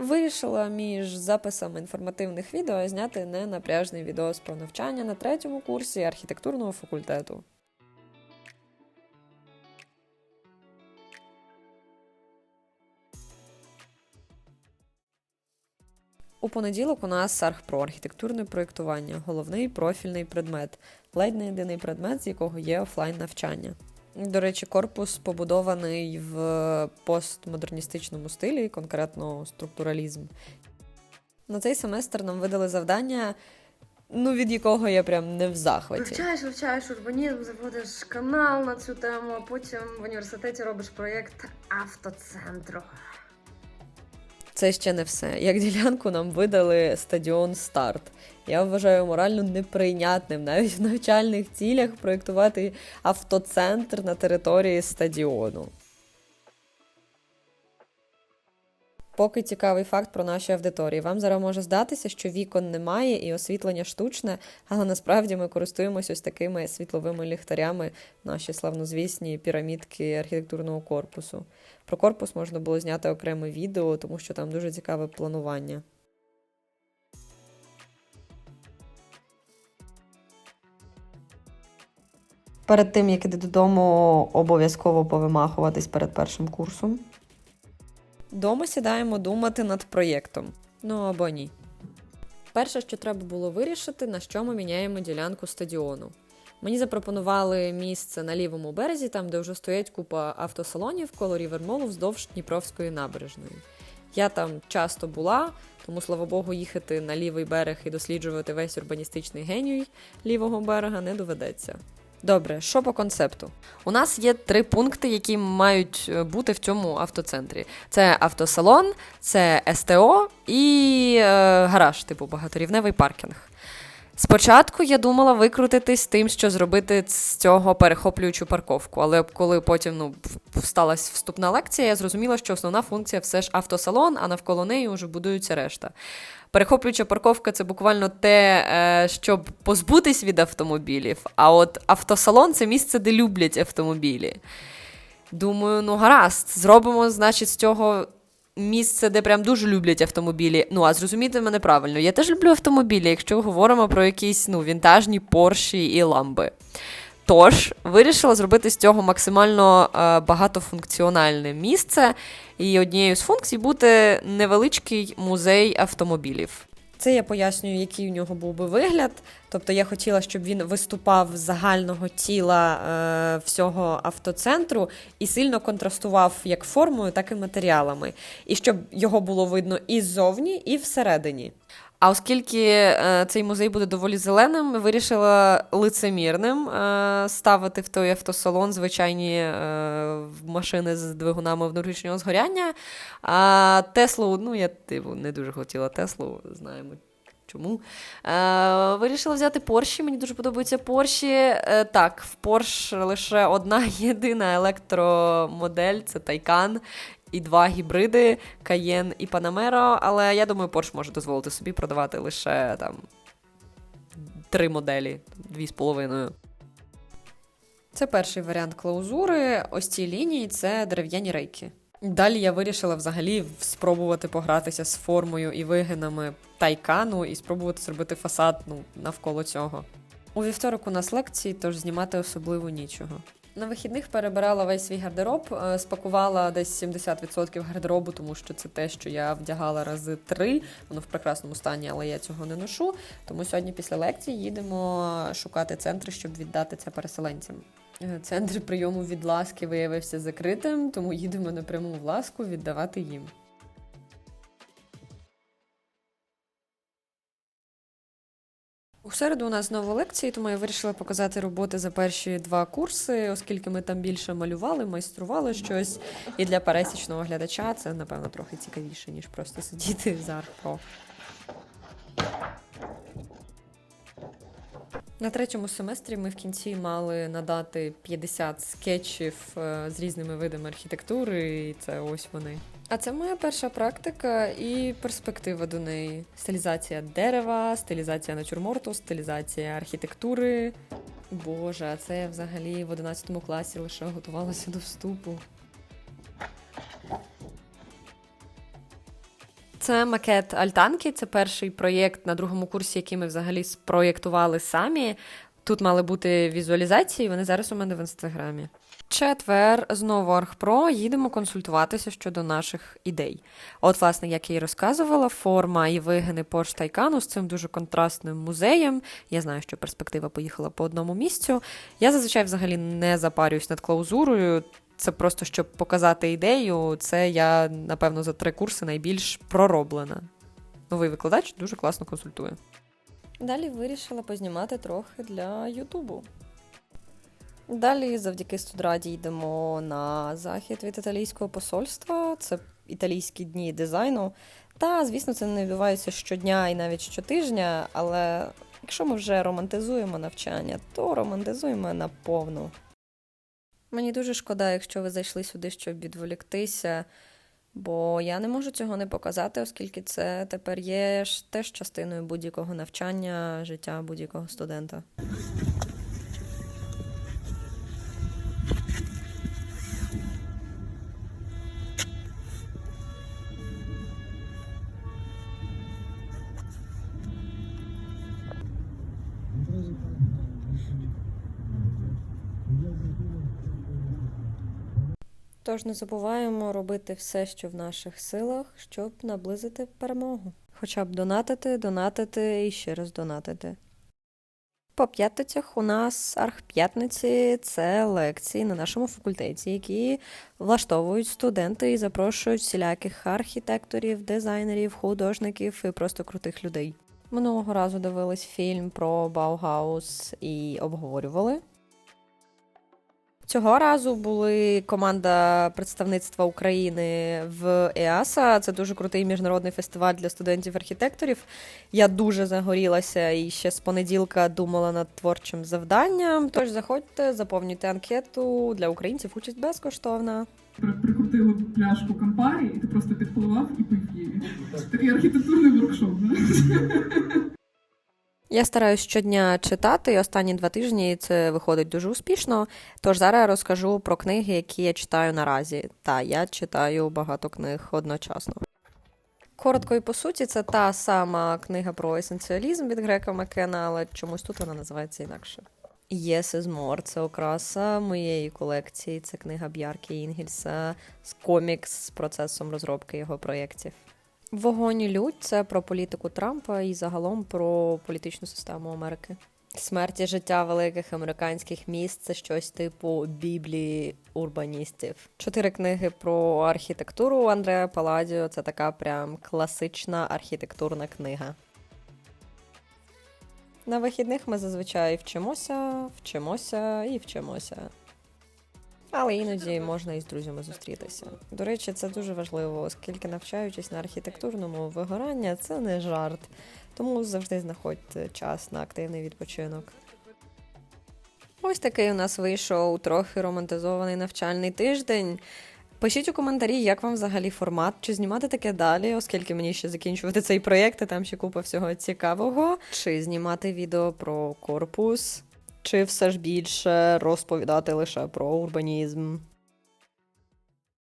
Вирішила між записами інформативних відео зняти ненапряжний відео про навчання на третьому курсі архітектурного факультету. У понеділок у нас арх про архітектурне проєктування, головний профільний предмет, ледь не єдиний предмет, з якого є офлайн навчання. До речі, корпус побудований в постмодерністичному стилі, конкретно структуралізм. На цей семестр нам видали завдання, ну від якого я прям не в захваті. Вивчаєш, вивчаєш урбанізм, заводиш канал на цю тему, а потім в університеті робиш проєкт автоцентру. Це ще не все. Як ділянку нам видали стадіон старт. Я вважаю морально неприйнятним навіть в навчальних цілях проєктувати автоцентр на території стадіону. Поки цікавий факт про наші аудиторії. Вам зараз може здатися, що вікон немає і освітлення штучне, але насправді ми користуємося ось такими світловими ліхтарями, наші славнозвісні пірамідки архітектурного корпусу. Про корпус можна було зняти окреме відео, тому що там дуже цікаве планування. Перед тим, як іти додому, обов'язково повимахуватись перед першим курсом. Дома сідаємо думати над проєктом. Ну або ні. Перше, що треба було вирішити, на що ми міняємо ділянку стадіону. Мені запропонували місце на лівому березі, там, де вже стоять купа автосалонів коло Рівермолу вздовж Дніпровської набережної. Я там часто була, тому, слава Богу, їхати на лівий берег і досліджувати весь урбаністичний геній лівого берега не доведеться. Добре, що по концепту? У нас є три пункти, які мають е, бути в цьому автоцентрі: це автосалон, це СТО і е, гараж, типу багаторівневий паркінг. Спочатку я думала викрутитись тим, що зробити з цього перехоплюючу парковку, але коли потім ну, сталася вступна лекція, я зрозуміла, що основна функція все ж автосалон, а навколо неї вже будується решта. Перехоплююча парковка це буквально те, е, щоб позбутись від автомобілів. А от автосалон це місце, де люблять автомобілі. Думаю, ну гаразд, зробимо, значить, з цього місце, де прям дуже люблять автомобілі. Ну, а зрозумійте мене правильно, я теж люблю автомобілі, якщо говоримо про якісь ну, вінтажні порші і ламби. Тож, вирішила зробити з цього максимально е, багатофункціональне місце, і однією з функцій бути невеличкий музей автомобілів. Це я пояснюю, який у нього був би вигляд. Тобто я хотіла, щоб він виступав з загального тіла е, всього автоцентру і сильно контрастував як формою, так і матеріалами. І щоб його було видно і ззовні, і всередині. А оскільки е, цей музей буде доволі зеленим, вирішила лицемірним е, ставити в той автосалон звичайні е, машини з двигунами внутрішнього згоряння. А Теслу, ну я типу, не дуже хотіла Теслу, знаємо. Чому? Е, вирішила взяти Порші. Мені дуже подобаються Порші. Е, так, в Порш лише одна єдина електромодель це Тайкан і два гібриди Cayenne і Panamera, але я думаю, Porsche може дозволити собі продавати лише там три моделі, дві з половиною. Це перший варіант клаузури. Ось ці лінії це дерев'яні рейки. Далі я вирішила взагалі спробувати погратися з формою і вигинами тайкану і спробувати зробити фасад ну, навколо цього. У вівторок у нас лекції, тож знімати особливо нічого. На вихідних перебирала весь свій гардероб, е, спакувала десь 70% гардеробу, тому що це те, що я вдягала рази три. Воно в прекрасному стані, але я цього не ношу. Тому сьогодні після лекції їдемо шукати центри, щоб віддати це переселенцям. Е, Центр прийому від ласки виявився закритим, тому їдемо напряму в ласку віддавати їм. У середу у нас знову лекції, тому я вирішила показати роботи за перші два курси, оскільки ми там більше малювали, майстрували щось. І для пересічного глядача це, напевно, трохи цікавіше, ніж просто сидіти за арт-про. На третьому семестрі ми в кінці мали надати 50 скетчів е, з різними видами архітектури, і це ось вони. А це моя перша практика і перспектива до неї: стилізація дерева, стилізація натюрморту, стилізація архітектури. Боже, а це я взагалі в 11 класі лише готувалася до вступу. Це макет альтанки. Це перший проєкт на другому курсі, який ми взагалі спроєктували самі. Тут мали бути візуалізації, вони зараз у мене в інстаграмі. Четвер знову Архпро їдемо консультуватися щодо наших ідей. От, власне, як я і розказувала, форма і вигини Порш Тайкану з цим дуже контрастним музеєм. Я знаю, що перспектива поїхала по одному місцю. Я зазвичай взагалі не запарююсь над клаузурою. Це просто щоб показати ідею. Це я, напевно, за три курси найбільш пророблена. Новий викладач дуже класно консультує. Далі вирішила познімати трохи для Ютубу. Далі, завдяки студраді, йдемо на захід від італійського посольства. Це італійські дні дизайну. Та, звісно, це не відбувається щодня і навіть щотижня, але якщо ми вже романтизуємо навчання, то романтизуємо наповну. Мені дуже шкода, якщо ви зайшли сюди, щоб відволіктися, бо я не можу цього не показати, оскільки це тепер є теж частиною будь-якого навчання, життя будь-якого студента. Тож не забуваємо робити все, що в наших силах, щоб наблизити перемогу. Хоча б донатити, донатити і ще раз донатити. По п'ятницях у нас архп'ятниці це лекції на нашому факультеті, які влаштовують студенти і запрошують всіляких архітекторів, дизайнерів, художників і просто крутих людей. Минулого разу дивились фільм про Баугаус і обговорювали. Цього разу були команда представництва України в ЕАСА. Це дуже крутий міжнародний фестиваль для студентів-архітекторів. Я дуже загорілася і ще з понеділка думала над творчим завданням. Тож заходьте, заповнюйте анкету для українців. Участь безкоштовна. При- прикрутили пляшку кампарі, і ти просто підпливав і пив її. Такий архітектурний воркшоп. Я стараюсь щодня читати, і останні два тижні це виходить дуже успішно. Тож зараз я розкажу про книги, які я читаю наразі. Та я читаю багато книг одночасно. Коротко і по суті, це та сама книга про есенціалізм від Грека Маккена, але чомусь тут вона називається інакше. Yes is more – це окраса моєї колекції. Це книга Б'ярки Інгельса з комікс з процесом розробки його проєктів. Вогонь і лють це про політику Трампа і загалом про політичну систему Америки. Смерть і життя великих американських міст це щось типу біблії урбаністів. Чотири книги про архітектуру Андреа Паладіо це така прям класична архітектурна книга. На вихідних ми зазвичай вчимося, вчимося і вчимося. Але іноді можна і з друзями зустрітися. До речі, це дуже важливо, оскільки навчаючись на архітектурному вигорання, це не жарт. Тому завжди знаходьте час на активний відпочинок. Ось такий у нас вийшов трохи романтизований навчальний тиждень. Пишіть у коментарі, як вам взагалі формат, чи знімати таке далі, оскільки мені ще закінчувати цей проєкт, і там ще купа всього цікавого, чи знімати відео про корпус, чи все ж більше розповідати лише про урбанізм.